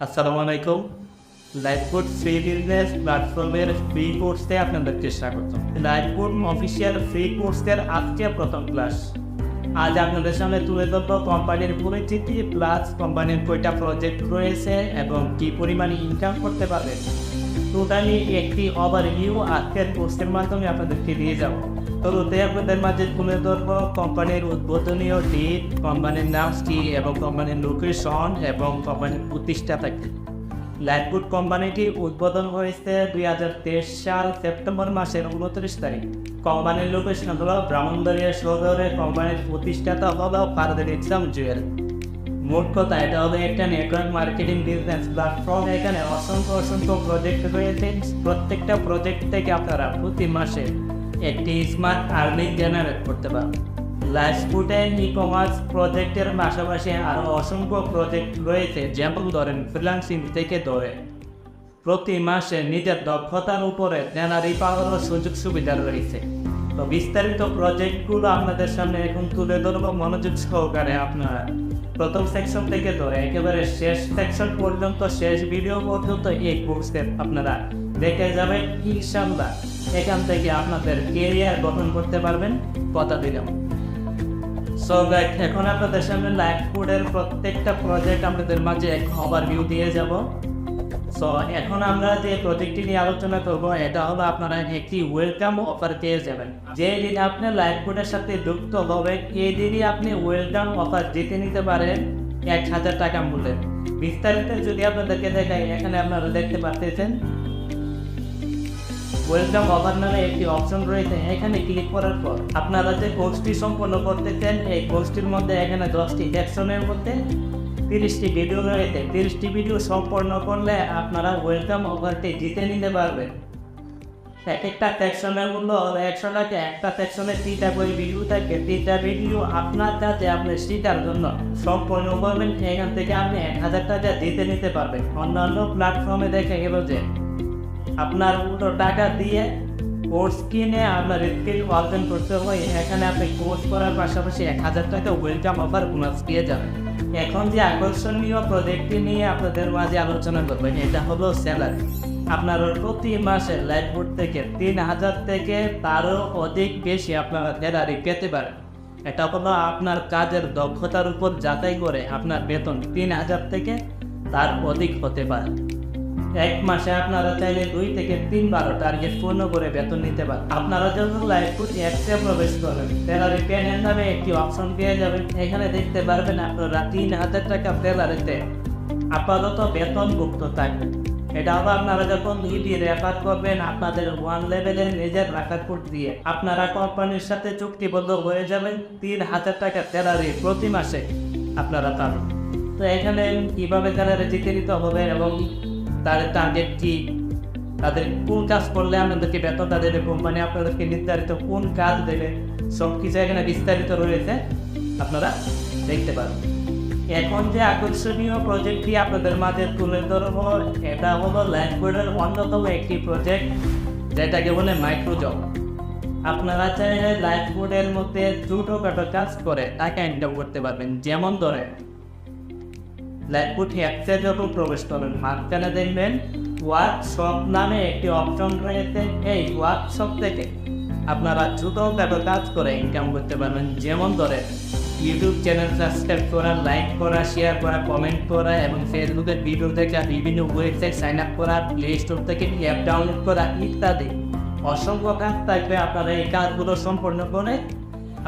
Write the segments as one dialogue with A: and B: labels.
A: আসসালামু আলাইকুম। Lifeboard free business প্ল্যাটফর্মের ফ্রি কোর্সে আপনাদেরকে স্বাগত লাইফবোর্ড অফিসিয়াল ফ্রি কোর্সের আজকে প্রথম ক্লাস আজ আপনাদের সামনে তুলে ধরবো কোম্পানির পরিচিতি প্লাস কোম্পানির কয়টা প্রজেক্ট রয়েছে এবং কি পরিমাণে ইনকাম করতে পারবে। টোটালি একটি ওভারভিউ আজকের কোর্সের মাধ্যমে আপনাদেরকে দিয়ে যাব। শুরুতে আপনাদের মাঝে তুলে ধরবো কোম্পানির উদ্বোধনীয় ডেট কোম্পানির নাম কি এবং কোম্পানির লোকেশন এবং কোম্পানির প্রতিষ্ঠাতা কি। কোম্পানিটি উদ্বোধন হয়েছে দুই হাজার তেইশ সাল সেপ্টেম্বর মাসের উনত্রিশ তারিখ। কোম্পানির লোকেশন হলো ব্রাহ্মণবাড়িয়া সদরে কোম্পানির প্রতিষ্ঠাতা হলো ফারদের ইসলাম জুয়েল। মোট কথা, এটা হবে একটা নেটওয়ার্ক মার্কেটিং বিজনেস প্ল্যাটফর্ম এখানে অসংখ্য অসংখ্য প্রজেক্ট রয়েছে। প্রত্যেকটা প্রজেক্ট থেকে আপনারা প্রতি মাসে একটি স্মার্ট আর্নিং জেনারেট করতে পারবেন লাইফস্পুটে ই কমার্স প্রজেক্টের পাশাপাশি আরও অসংখ্য প্রজেক্ট রয়েছে, যেমন ধরেন ফ্রিলান্সিং থেকে ধরে প্রতি মাসে নিজের দক্ষতার উপরে ট্যানারি পাওয়ারও সুযোগ সুবিধা রয়েছে। তো বিস্তারিত প্রজেক্টগুলো আপনাদের সামনে এখন তুলে ধরবো মনোযোগ সহকারে আপনারা। প্রথম সেকশন থেকে ধরে একেবারে শেষ সেকশন পর্যন্ত, শেষ ভিডিও পর্যন্ত এই কোর্সে আপনারা দেখে যাবেন ইনশাল্লাহ এখান থেকে আপনাদের কেরিয়ার গঠন করতে পারবেন কথা দিলাম সো গাইড এখন আপনাদের সামনে লাইফ কোডের প্রত্যেকটা প্রজেক্ট আপনাদের মাঝে এক ওভারভিউ দিয়ে যাব। সো এখন আমরা যে প্রজেক্টটি নিয়ে আলোচনা করব, এটা হলো আপনারা একটি ওয়েলকাম অফার পেয়ে যাবেন। যে দিন আপনি লাইফ কোডের সাথে যুক্ত হবেন এই দিনই আপনি ওয়েলকাম অফার জিতে নিতে পারেন এক হাজার টাকা মূল্যের। বিস্তারিত যদি আপনাদেরকে দেখাই, এখানে আপনারা দেখতে পাচ্ছেন ওয়েলকাম অফার নামে একটি অপশন রয়েছে। এখানে ক্লিক করার পর আপনারা যে কোর্সটি সম্পন্ন করতে চান, এই কোর্সটির মধ্যে এখানে দশটি সেকশনের মধ্যে তিরিশটি ভিডিও রয়েছে। তিরিশটি ভিডিও সম্পন্ন করলে আপনারা ওয়েলকাম অফারটি জিতে নিতে পারবেন। এক একটা সেকশনের মূল্য একশো টাকা। একটা সেকশনে তিনটা করে ভিডিও থাকে। তিনটা ভিডিও আপনার কাছে আপনি শেখার জন্য সম্পূর্ণ করবেন। এখান থেকে আপনি এক হাজার টাকা জিতে নিতে পারবেন। অন্যান্য প্ল্যাটফর্মে দেখে গেল যে আপনার উল্টো টাকা দিয়ে কোর্স কিনে আপনার স্কিল অর্জন করতে হয়। এখানে আপনি কোর্স করার পাশাপাশি এক হাজার টাকা ওয়েলকাম অফার বোনাস পেয়ে যাবেন। এখন যে আকর্ষণীয় প্রজেক্টটি নিয়ে আপনাদের মাঝে আলোচনা করবেন, এটা হলো স্যালারি আপনার প্রতি মাসে লাইফবোর্ড থেকে তিন হাজার থেকে তারও অধিক বেশি আপনারা স্যালারি পেতে পারেন। এটা হলো আপনার কাজের দক্ষতার উপর যাচাই করে আপনার বেতন তিন হাজার থেকে তার অধিক হতে পারে। এক মাসে আপনারা চাইলে দুই থেকে তিনবার টার্গেট পূর্ণ করে বেতন নিতে পারেন। আপনারা যখন লাইফুড অ্যাপসে প্রবেশ করেন স্যালারি প্যানেল নামে একটি অপশন পেয়ে যাবেন। এখানে দেখতে পারবেন আপনারা তিন হাজার টাকা স্যালারিতে আপাতত বেতনভুক্ত থাকবেন। এটা হলো আপনারা যখন দুইটি রেফার করবেন, আপনাদের ওয়ান লেভেলের নিজের রাখার কোড দিয়ে আপনারা কোম্পানির সাথে চুক্তিবদ্ধ হয়ে যাবেন। তিন হাজার টাকা স্যালারি প্রতি মাসে আপনারা পাবেন। তো এখানে কীভাবে স্যালারি জিতে নিতে হবে এবং তাদের টার্গেট কি? তাদের কোন কাজ করলে আপনাদেরকে বেতনটা দেবে? কোম্পানি আপনাদেরকে নির্ধারিত কোন কাজ দেবে? সব কিছু এখানে বিস্তারিত রয়েছে। আপনারা দেখতে পারেন। এখন যে আকর্ষণীয় প্রজেক্টটি আপনাদের মাঝে তুলে ধরবো, এটা হলো ল্যান্ডবোর্ডের অন্যতম একটি প্রজেক্ট যেটাকে বলে মাইক্রোজব আপনারা চাইলে লাইফবোর্ডের মধ্যে ছোটোখাটো কাজ করে টাকা ইনকাম করতে পারবেন। যেমন ধরে লাইফবোর্ড অ্যাপসে যখন প্রবেশ করবেন মাঝখানে দেখবেন ওয়ার্কশপ নামে একটি অপশন রয়েছে, এই ওয়ার্কশপ থেকে আপনারা ছোটোখাটো কাজ করে ইনকাম করতে পারবেন। যেমন ধরে ইউটিউব চ্যানেল সাবস্ক্রাইব করা লাইক করা শেয়ার করা কমেন্ট করা এবং ফেসবুকের ভিডিও দেখা, বিভিন্ন ওয়েবসাইট সাইন আপ করা প্লে স্টোর থেকে অ্যাপ ডাউনলোড করা ইত্যাদি। অসংখ্য কাজ থাকবে, আপনারা এই কাজগুলো সম্পন্ন করে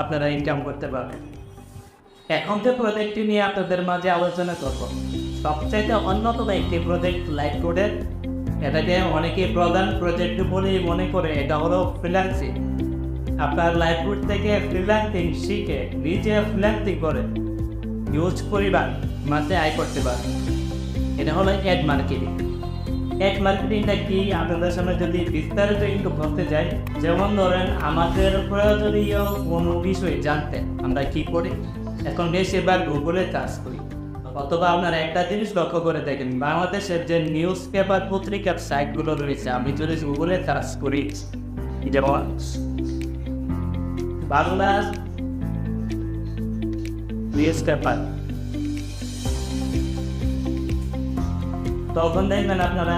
A: আপনারা ইনকাম করতে পারবেন। এখন যে প্রজেক্টটি নিয়ে আপনাদের মাঝে আলোচনা করব, সবচাইতে অন্যতম একটি প্রজেক্ট লাইট কোডের এটাকে অনেকে প্রধান প্রজেক্ট বলেই মনে করে, এটা হলো ফ্রিল্যান্সিং আপনার লাইফউড থেকে ফ্রিল্যান্সিং শিখে নিজে ফ্রিল্যান্সিং করে। ইউজ পরিবার মাসে আয় করতে পারে এটা হলো অ্যাড মার্কেটিং অ্যাড মার্কেটিংটা কি? আপনাদের সামনে যদি বিস্তারিত একটু বলতে যাই, যেমন ধরেন, আমাদের প্রয়োজনীয় কোনো বিষয় জানতে আমরা কি করি? এখন বেশিরভাগ গুগলে চার্জ করি। অথবা আপনারা একটা জিনিস লক্ষ্য করে দেখেন, বাংলাদেশের যে নিউজ পেপার পত্রিকার সাইটগুলো রয়েছে, আমি যদি গুগলে সার্চ করি যেমন বাংলা নিউজ পেপার তখন দেখবেন আপনারা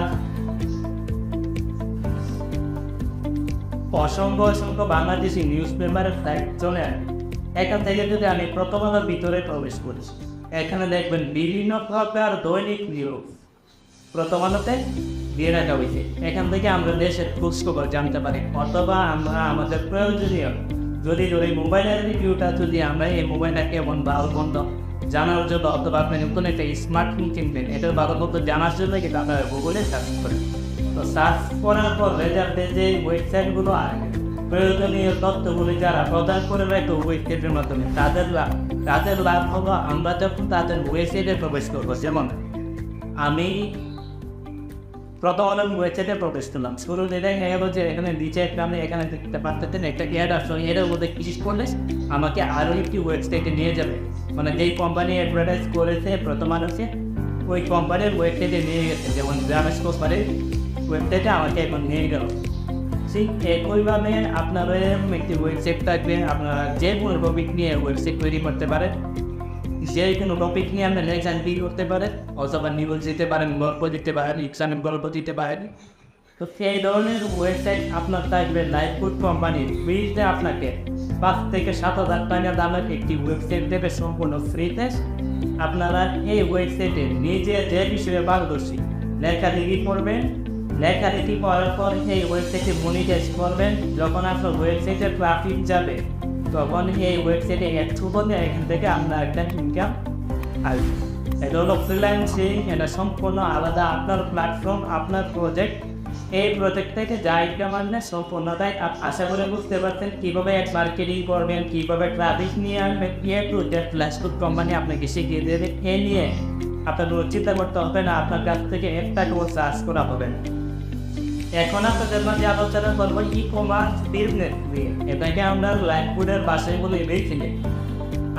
A: অসংখ্য অসংখ্য বাংলাদেশি নিউজ পেপারের ফ্ল্যাগ চলে আসে এখান থেকে যদি আমি প্রথম আলোর ভিতরে প্রবেশ করি, এখানে দেখবেন বিভিন্ন প্রকার দৈনিক নিউজ প্রথম আলোতে দিয়ে রাখা হয়েছে এখান থেকে আমরা দেশের খোঁজখবর জানতে পারি। অথবা আমরা আমাদের প্রয়োজনীয়, যদি যদি মোবাইলের রিভিউটা যদি আমরা এই মোবাইলটা কেমন ভালো মন্দ জানার জন্য, অথবা আপনি নতুন একটা স্মার্টফোন কিনবেন এটার ভালো মন্দ জানার জন্য কিন্তু আপনারা গুগলে সার্চ করেন। তো সার্চ করার পর রেজাল্টে যে ওয়েবসাইটগুলো আসে প্রয়োজনীয় তথ্যগুলি যারা প্রদান করে রাখে ওয়েবসাইটের মাধ্যমে, তাদের লাভ তাদের লাভ হলো আমরা যখন তাদের ওয়েবসাইটে প্রবেশ করব। যেমন, আমি প্রথম ওয়েবসাইটে প্রবেশ করলাম। শুরু দেখা গেল যে এখানে নিচে একটা আমি এখানে দেখতে পাচ্ছেন একটা অ্যাড আসলো। এর মধ্যে ক্লিক করলে আমাকে আরও একটি ওয়েবসাইটে নিয়ে যাবে। মানে যেই কোম্পানি অ্যাডভার্টাইজ করেছে, প্রথম আলোকে ওই কোম্পানির ওয়েবসাইটে নিয়ে গেছে। যেমন গ্রামেশ কোম্পানির ওয়েবসাইটে আমাকে এখন নিয়ে গেল। ঠিক একইভাবে আপনার একটি ওয়েবসাইট থাকবে, আপনারা যে কোনো টপিক নিয়ে ওয়েবসাইট তৈরি করতে পারেন। যে কোনো টপিক নিয়ে আপনি লেখা কি করতে পারেন, অথবা নিউজ দিতে পারেন, গল্প দিতে পারেন ইকসানের গল্প দিতে পারেন। তো সেই ধরনের ওয়েবসাইট আপনার থাকবে লাইফুড কোম্পানির ফ্রিতে আপনাকে পাঁচ থেকে সাত হাজার টাকা দামের একটি ওয়েবসাইট দেবে সম্পূর্ণ ফ্রিতে আপনারা এই ওয়েবসাইটে নিজে যে বিষয়ে পারদর্শী লেখালেখি করবেন লেখালেখি করার পর সেই ওয়েবসাইটে মনিটাইজ করবেন। যখন আপনার ওয়েবসাইটে ট্রাফিক যাবে, তখন এই ওয়েবসাইটে একটু বলে এখান থেকে আপনার একটা ইনকাম আসবে এটা হলো ফ্রিল্যান্সিং এটা সম্পূর্ণ আলাদা আপনার প্ল্যাটফর্ম আপনার প্রজেক্ট এই প্রজেক্ট থেকে যা ইনকাম আসবে সম্পূর্ণটাই আপ- আশা করে বুঝতে পারছেন কীভাবে এক মার্কেটিং করবেন, কীভাবে ট্রাফিক নিয়ে আনবেন এ টু জেড ফ্ল্যাশফুড কোম্পানি আপনাকে শিখিয়ে দেবে। এ নিয়ে আপনার চিন্তা করতে হবে না, আপনার কাছ থেকে একটা কোনো চার্জ করা হবে না। এখন আপনাদের মাঝে আলোচনা করব ই কমার্স বিজনেস নিয়ে। এটাকে আমরা লাইফুডের বাসায় বলে রিচিলিং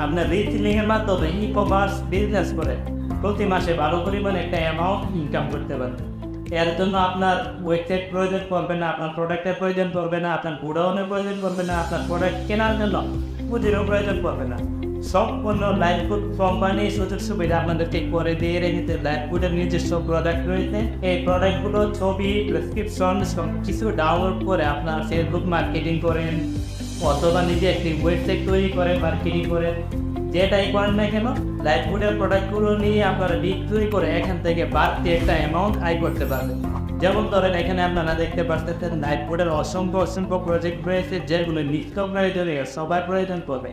A: আপনার রিচিলিং এর মাধ্যমে ই কমার্স বিজনেস করে, প্রতি মাসে ভালো পরিমাণে একটা অ্যামাউন্ট ইনকাম করতে পারবেন এর জন্য আপনার ওয়েবসাইট প্রয়োজন পড়বে না, আপনার প্রোডাক্টের প্রয়োজন পড়বে না, আপনার গুডাউনের প্রয়োজন পড়বে না, আপনার প্রোডাক্ট কেনার জন্য পুঁজিরও প্রয়োজন পড়বে না। সম্পূর্ণ লাইফ লাইফুড কোম্পানি সুযোগ সুবিধা আপনাদেরকে করে দিয়ে রেখেছে। লাইফুডের নিজস্ব প্রোডাক্ট রয়েছে। এই প্রোডাক্টগুলো ছবি প্রেসক্রিপশন সব কিছু ডাউনলোড করে আপনার ফেসবুক মার্কেটিং করেন, অথবা নিজে একটি ওয়েবসাইট তৈরি করেন মার্কেটিং করেন। যেটাই করেন না কেন লাইফুডের প্রোডাক্টগুলো নিয়ে আপনারা বিক্রি করে এখান থেকে বাড়তি একটা অ্যামাউন্ট আয় করতে পারবেন। যেমন ধরেন, এখানে আপনারা দেখতে পাচ্ছেন লাইফুডের অসংখ্য অসংখ্য প্রজেক্ট রয়েছে, যেগুলো নিত্য প্রয়োজনীয়, সবার প্রয়োজন পড়বে।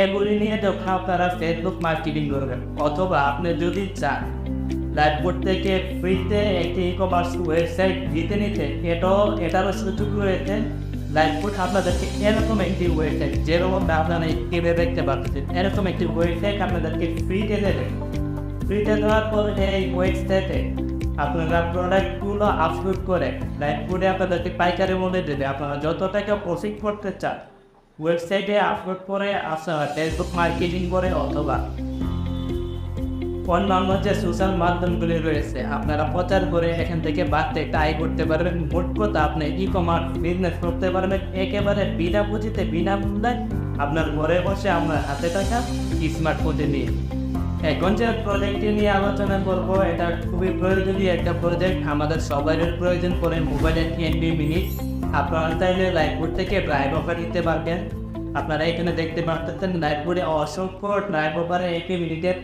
A: এগুলি নিয়ে যখন আপনারা ফেসবুক মার্কেটিং করবেন। অথবা আপনি যদি চান লাইফবোর্ড থেকে ফ্রিতে একটি ই কমার্স ওয়েবসাইট দিতে নিতে, এটাও, এটারও সুযোগ রয়েছে। লাইফবোর্ড আপনাদেরকে এরকম একটি ওয়েবসাইট যেরকম আপনারা স্ক্রিনে দেখতে পাচ্ছেন, এরকম একটি ওয়েবসাইট আপনাদেরকে ফ্রিতে দেবে। ফ্রিতে দেওয়ার পর এই ওয়েবসাইটে আপনারা প্রোডাক্টগুলো আপলোড করে লাইফবোর্ডে আপনাদেরকে পাইকারি মূল্যে দেবে। আপনারা যত টাকা প্রফিট করতে চান ওয়েবসাইটে আপলোড করে আপনারা ফেসবুক মার্কেটিং করে অথবা অন্যান্য যে সোশ্যাল মাধ্যমগুলি রয়েছে, আপনারা প্রচার করে এখান থেকে বাড়তে আয় করতে পারবেন। মোট কথা, আপনি ই কমার্স বিজনেস করতে পারবেন, একেবারে বিনা পুঁজিতে, বিনা মূল্যে। আপনার ঘরে বসে আপনার হাতে টাকা স্মার্টফোনে নিয়ে। এখন যে প্রজেক্টটি নিয়ে আলোচনা করব, এটা খুবই প্রয়োজনীয় একটা প্রজেক্ট আমাদের সবারই প্রয়োজন পড়ে মোবাইলের এনবি মিনিট আপনারা চাইলে লাইফবোর্ড থেকে ড্রাইভ অফার নিতে পারবেন। আপনারা এখানে দেখতে পাচ্ছেন লাইফবোর্ডে অসংখ্য ড্রাইভ অফারে একটি মিনিটের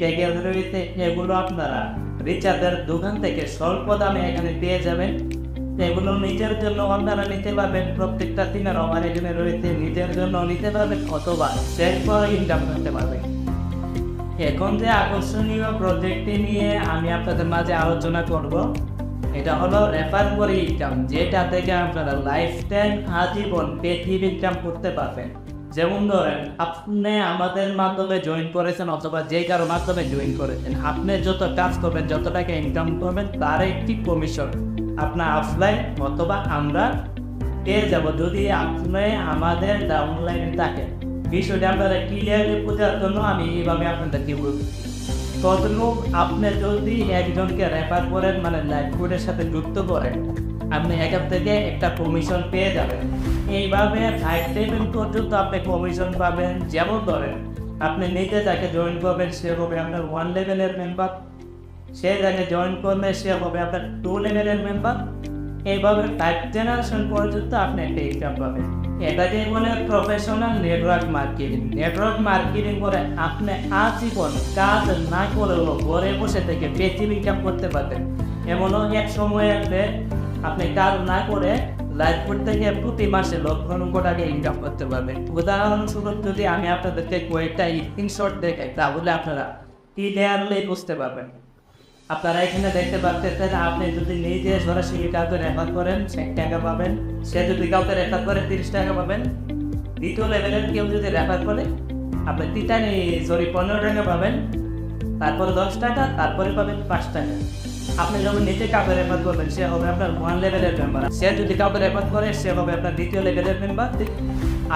A: ক্যাগেল রয়েছে। এগুলো আপনারা রিচার্জের দোকান থেকে স্বল্প দামে এখানে পেয়ে যাবেন। এগুলো নিজের জন্য আপনারা নিতে পারবেন। প্রত্যেকটা দিনের আমার এখানে রয়েছে। নিজের জন্য নিতে পারবেন অথবা ইনকাম করতে পারবেন। এখন যে আকর্ষণীয় প্রজেক্টটি নিয়ে আমি আপনাদের মাঝে আলোচনা করব এটা হলো রেফার করে ইনকাম যেটা থেকে আপনারা লাইফ টাইম আজীবন পেটিভ ইনকাম করতে পারবেন। যেমন ধরেন, আপনি আমাদের মাধ্যমে জয়েন করেছেন অথবা যে কারও মাধ্যমে জয়েন করেছেন, আপনি যত কাজ করবেন, যত টাকা ইনকাম করবেন, তার একটি কমিশন আপনার অফলাইন অথবা আমরা পেয়ে যাব, যদি আপনি আমাদের অনলাইনে থাকেন। বিষয়টা আপনারা ক্লিয়ারলি বোঝার জন্য আমি এইভাবে আপনাদেরকে বলছি। ততলোক আপনি যদি একজনকে রেফার করেন মানে লাইফবোর্ডের সাথে যুক্ত করেন, আপনি এখান থেকে একটা কমিশন পেয়ে যাবেন। এইভাবে ফাইভ লেভেল পর্যন্ত আপনি কমিশন পাবেন, যেমন ধরেন, আপনি নিজে যাকে জয়েন করবেন, সে হবে আপনার ওয়ান লেভেলের মেম্বার সে জায়গায় জয়েন করলে, সে হবে আপনার টু লেভেলের মেম্বার এইভাবে ফাইভ জেনারেশন পর্যন্ত আপনি একটা ইনকাম পাবেন। এটাকে বলে professional network marketing network marketing করে আপনি আজীবন কাজ না করেও ঘরে বসে থেকে বেশি ইনকাম করতে পারবেন। এমনও এক সময় আসবে আপনি কাজ না করে লাইফ করতে গিয়ে প্রতি মাসে লক্ষ লক্ষ টাকা ইনকাম করতে পারবেন। উদাহরণস্বরূপ যদি আমি আপনাদেরকে কয়েকটা স্ক্রিনশট দেখাই, তাহলে আপনারা কি ক্লিয়ারলি বুঝতে পারবেন। আপনারা এখানে দেখতে পাচ্ছেন আপনি যদি নিজে সরাসরি কাউকে রেফার করেন, ষাট টাকা পাবেন। সে যদি কাউকে রেফার করে, তিরিশ টাকা পাবেন। দ্বিতীয় লেভেলের কেউ যদি রেফার করে, আপনি তিতানি সরি পনেরো টাকা পাবেন। তারপরে দশ টাকা, তারপরে পাবেন পাঁচ টাকা। আপনি যখন নিজে কাউকে রেফার করবেন, সে হবে আপনার ওয়ান লেভেলের মেম্বার সে যদি কাউকে রেফার করে, সে হবে আপনার দ্বিতীয় লেভেলের মেম্বার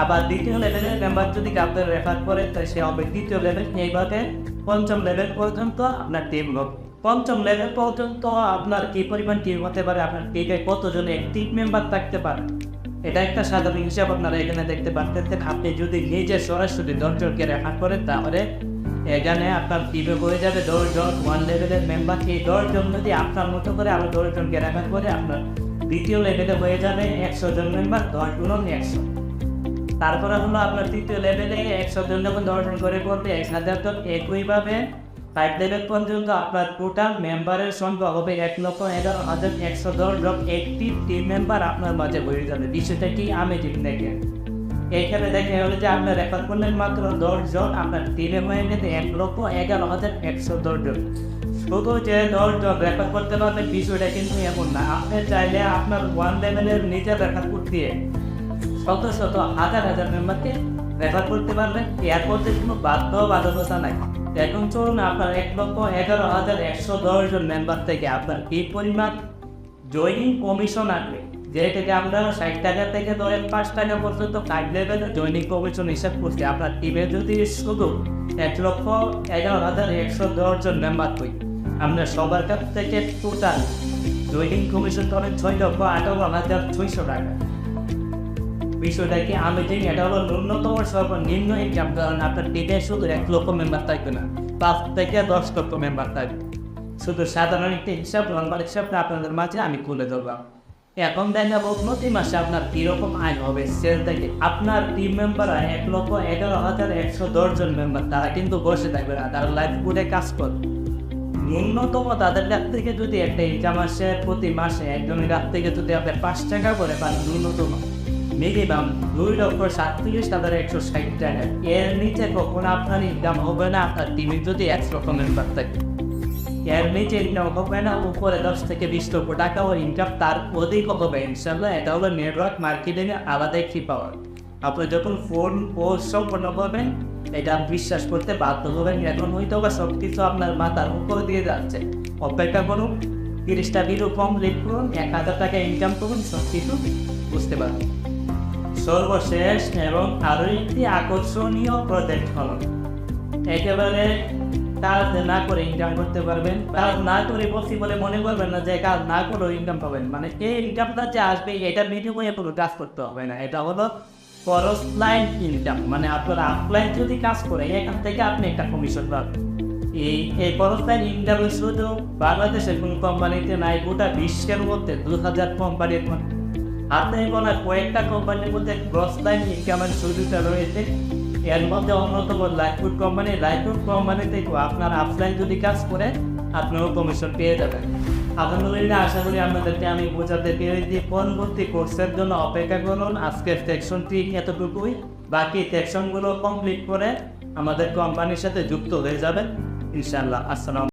A: আবার দ্বিতীয় লেভেলের মেম্বার যদি কাউকে রেফার করে তাই সে হবে দ্বিতীয় লেভেল এইভাবে পঞ্চম লেভেল পর্যন্ত আপনার টিম হবে পঞ্চম লেভেল পর্যন্ত আপনার কি পরিমাণ টিম হতে পারে? আপনার টিমে কতজন অ্যাক্টিভ মেম্বার থাকতে পারে? এটা একটা সাধারণ হিসাব আপনারা এখানে দেখতে পাচ্ছেন আপনি যদি নিজে সরাসরি দশজনকে রেফার করেন, তাহলে এখানে আপনার টিমে হয়ে যাবে দশজন ওয়ান লেভেলের মেম্বার এই দশজন যদি আপনার মতো করে আরও দশজনকে রেফার করে, আপনার দ্বিতীয় লেভেলে হয়ে যাবে একশো জন মেম্বার দশ গুণ একশো। তারপরে হলো আপনার তৃতীয় লেভেলে একশো জন যখন দর্শন করে করবে, এক হাজার জন একইভাবে ফাইভ লেভেল পর্যন্ত আপনার টোটাল মেম্বারের সংখ্যা হবে এক লক্ষ এগারো হাজার একশো দশ একটি টিম মেম্বার আপনার মাঝে হয়ে যাবে। বিষয়টা কি? আমি ঠিক দেখেন এখানে দেখে হলো যে আপনার রেফার করলেন মাত্র দশ জন আপনার টিমে হয়ে গেছে। এক লক্ষ এগারো হাজার একশো দশ জন। শুধু যে দশ জন রেফার করতে পারবেন বিষয়টা কিন্তু এমন না। আপনি চাইলে আপনার ওয়ান লেভেলের নিজের রেফার করতে শত শত হাজার হাজার মেম্বারকে রেফার করতে পারবেন। মধ্যে কোনো বাধ্য বাধ্যতা নাই। এখন চলুন আপনার এক লক্ষ এগারো হাজার একশো দশ জন মেম্বার থেকে আপনার কি পরিমাণ জয়নিং কমিশন আসবে? যেটাকে আমরা ষাট টাকা থেকে ধরেন পাঁচ টাকা পর্যন্ত ফাইভ লেভেলের জয়নিং কমিশন হিসাব করছি। আপনার টিমে যদি শুধু এক লক্ষ এগারো হাজার একশো দশ জন মেম্বার হই আমরা সবার কাছ থেকে টোটাল জয়নিং কমিশন করেন ছয় লক্ষ আঠারো হাজার ছয়শো টাকা। বিষয়টা কি আমি জানি এটা হলো ন্যূনতম সর্বনিম্ন ইনকাম কারণ আপনার টিমে শুধু এক লক্ষ মেম্বার থাকবে না, পাঁচ থেকে দশ লক্ষ মেম্বার থাকবে। শুধু সাধারণ একটা হিসাব লম্বার হিসাবটা আপনাদের মাঝে আমি খুলে ধরলাম এখন দেখা দেখাবো প্রতি মাসে আপনার কীরকম আয় হবে। সেল থেকে আপনার টিম মেম্বার এক লক্ষ এগারো হাজার একশো দশ জন মেম্বার তারা কিন্তু বসে থাকবে না, তারা লাইফ করে কাজ করবে ন্যূনতম তাদের কাছ থেকে যদি একটা ইনকাম আসে প্রতি মাসে, একজনের কাছ থেকে যদি আপনি পাঁচ টাকা করে পান ন্যূনতম। মিনিমাম দুই লক্ষ সাতত্রিশ হাজার একশো ষাট টাকা। এর নিচে কখনো আপনার ইনকাম হবে না, আপনার টিমে যদি একশো রকম মেম্বার থাকে। এর নিচে ইনকাম হবে না, উপরে দশ থেকে বিশ লক্ষ টাকা ও ইনকাম তার অধিক হবে। ইনশাল্লাহ এটা হলো নেটওয়ার্ক মার্কেটিংয়ে আলাদা একটি পাওয়ার আপনি যখন ফোন পোস্ট সম্পন্ন করবেন, এটা বিশ্বাস করতে বাধ্য হবেন। এখন হয়তো বা সব কিছু আপনার মাথার উপর দিয়ে যাচ্ছে। অপেক্ষা করুন, তিরিশটা ভিডিও কমপ্লিট করুন, এক হাজার টাকা ইনকাম করুন সব কিছু বুঝতে পারবেন। সর্বশেষ এবং আরও একটি আকর্ষণীয় প্রজেক্ট হল। একেবারে কাজ না করে ইনকাম করতে পারবেন। কাজ না করে বসি বলে মনে করবেন না যে কাজ না করেও ইনকাম পাবেন। মানে এই ইনকামটা যে আসবে, এটা বিনিময়ে কোনো কাজ করতে হবে না। এটা হলো খরচ লাইন ইনকাম মানে আপনার আপলাইন যদি কাজ করে, এখান থেকে আপনি একটা কমিশন পাবেন। এই এই খরচ লাইন ইনকাম শুধু বাংলাদেশের কোনো কোম্পানিতে নাই, গোটা বিশ্বের মধ্যে দু হাজার কোম্পানির হাতে গোনা কয়েকটা কোম্পানির মধ্যে গ্রস লাইন ইনকামের সুবিধা রয়েছে। এর মধ্যে অন্যতম লাইফুড কোম্পানি লাইফুড কোম্পানি আপনার আপলাইন যদি কাজ করে, আপনিও কমিশন পেয়ে যাবেন। আশা করি আপনাদেরকে আমি বোঝাতে পেরেছি, পরবর্তী কোর্সের জন্য অপেক্ষা করুন। আজকের সেকশনটি এতটুকুই। বাকি সেকশনগুলো কমপ্লিট করে আমাদের কোম্পানির সাথে যুক্ত হয়ে যাবেন। ইনশাআল্লাহ, আসসালাম